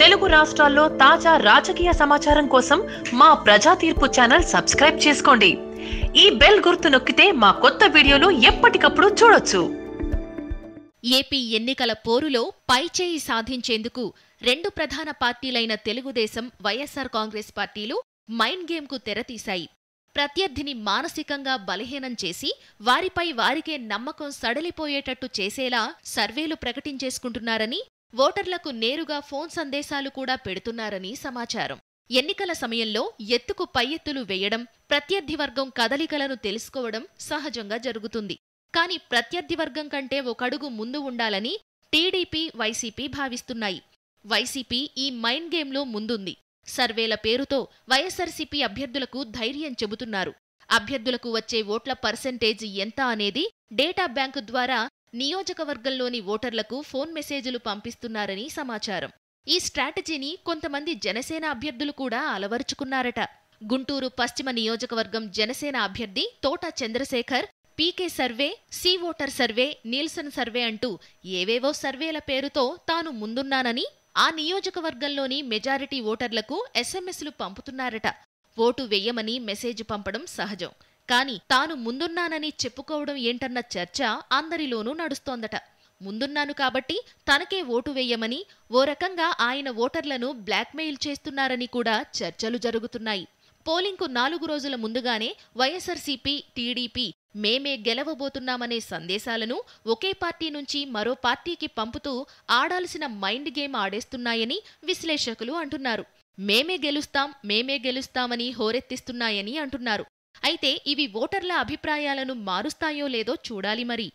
తెలుగు రాష్ట్రాల్లో తాజా రాజకీయ సమాచారం కోసం మా ప్రజా తీర్పు ఛానల్ సబ్స్క్రైబ్ చేసుకోండి. ఈ బెల్ గుర్తు నొక్కితే మా కొత్త వీడియోలు ఎప్పటికప్పుడు చూడొచ్చు. ఏపీ ఎన్నికల పోరులో పైచేయి సాధించేందుకు రెండు ప్రధాన పార్టీలైన తెలుగుదేశం వైఎస్సార్ కాంగ్రెస్ పార్టీలు మైండ్ గేమ్కు తెరతీశాయి. ప్రత్యర్థిని మానసికంగా బలహీనం చేసి వారిపై వారికే నమ్మకం సడలిపోయేటట్టు చేసేలా సర్వేలు ప్రకటించేసుకుంటున్నారని ఓటర్లకు నేరుగా ఫోన్ సందేశాలు కూడా పెడుతున్నారని సమాచారం. ఎన్నికల సమయంలో ఎత్తుకు పై ఎత్తులు వేయడం ప్రత్యర్థి వర్గం కదలికలను తెలుసుకోవడం సహజంగా జరుగుతుంది. కాని ప్రత్యర్థి వర్గం కంటే ఒకడుగు ముందు ఉండాలని టీడీపీ వైసీపీ భావిస్తున్నాయి. వైసీపీ ఈ మైండ్ గేమ్లో ముందుంది. సర్వేల పేరుతో వైఎస్ఆర్సీపీ అభ్యర్థులకు ధైర్యం చెబుతున్నారు. అభ్యర్థులకు వచ్చే ఓట్ల పర్సెంటేజ్ ఎంత అనేది డేటా బ్యాంకు ద్వారా నియోజకవర్గంలోని ఓటర్లకు ఫోన్ మెసేజ్లు పంపిస్తున్నారని సమాచారం. ఈ స్ట్రాటజీని కొంతమంది జనసేన అభ్యర్థులు కూడా అలవరుచుకున్నారట. గుంటూరు పశ్చిమ నియోజకవర్గం జనసేన అభ్యర్థి Thota Chandrasekhar PK survey C voter survey Nielsen survey అంటూ ఏవేవో సర్వేల పేరుతో తాను ముందున్నానని ఆ నియోజకవర్గంలోని మెజారిటీ ఓటర్లకు ఎస్ఎంఎస్లు పంపుతున్నారట. ఓటు వెయ్యమని మెసేజ్ పంపడం సహజం. కాని తాను ముందున్నానని చెప్పుకోవడం ఏంటన్న చర్చ అందరిలోనూ నడుస్తోందట. ముందున్నాను కాబట్టి తనకే ఓటు వేయమని ఓ రకంగా ఆయన ఓటర్లను బ్లాక్మెయిల్ చేస్తున్నారని కూడా చర్చలు జరుగుతున్నాయి. పోలింగ్కు నాలుగు రోజుల ముందుగానే వైఎస్ఆర్సీపీ టీడీపీ మేమే గెలవబోతున్నామనే సందేశాలను ఒకే పార్టీ నుంచి మరో పార్టీకి పంపుతూ ఆడాల్సిన మైండ్ గేమ్ ఆడేస్తున్నాయని విశ్లేషకులు అంటున్నారు. మేమే గెలుస్తాం మేమే గెలుస్తామని హోరెత్తిస్తున్నాయని అంటున్నారు. అయితే ఇవి ఓటర్ల అభిప్రాయాలను మారుస్తాయో లేదో చూడాలి మరి.